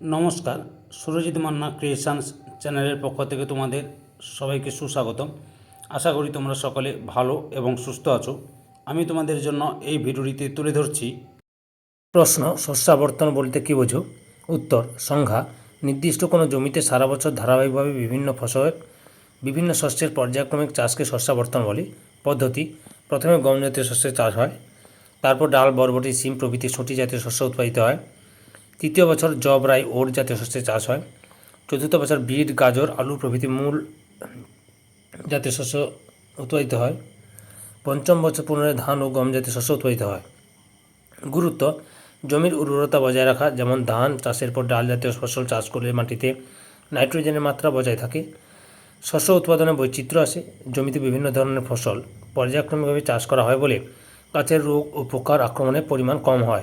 নমস্কার, সুরজিৎ মান্না ক্রিয়েশনস চ্যানেলের পক্ষ থেকে তোমাদের সবাইকে সুস্বাগতম। আশা করি তোমরা সকলে ভালো এবং সুস্থ আছো। আমি তোমাদের জন্য এই ভিডিওটিতে তুলে ধরছি প্রশ্ন শস্যাবর্তন বলতে কী বোঝো? উত্তর, সংজ্ঞা, নির্দিষ্ট কোনো জমিতে সারা বছর ধারাবাহিকভাবে বিভিন্ন ফসলের বিভিন্ন শস্যের পর্যায়ক্রমিক চাষকে শস্যাবর্তন বলে। পদ্ধতি, প্রথমে গম জাতীয় শস্যের চাষ হয়, তারপর ডাল, বরবটি, সিম প্রভৃতি সটি জাতীয় শস্য উৎপাদিত হয়। তৃতীয় বছর জব রাই ওট জাতীয় শস্যের চাষ হয়। চতুর্থ বছর বিট, গাজর, আলু প্রভৃতি মূল জাতীয় শস্য উৎপাদিত হয়। পঞ্চম বছর পুনরায় ধান ও গম জাতীয় শস্য উৎপাদিত হয়। গুরুত্ব, জমির উর্বরতা বজায় রাখা, যেমন ধান, চাষের পর ডাল জাতীয় ফসল চাষ করলে মাটিতে নাইট্রোজেনের মাত্রা বজায় থাকে। শস্য উৎপাদনে বৈচিত্র্য আসে জমিতে বিভিন্ন ধরনের ফসল পর্যায়ক্রমিকভাবে চাষ করা হয় বলে গাছের রোগ ও পোকার আক্রমণের পরিমাণ কম হয়।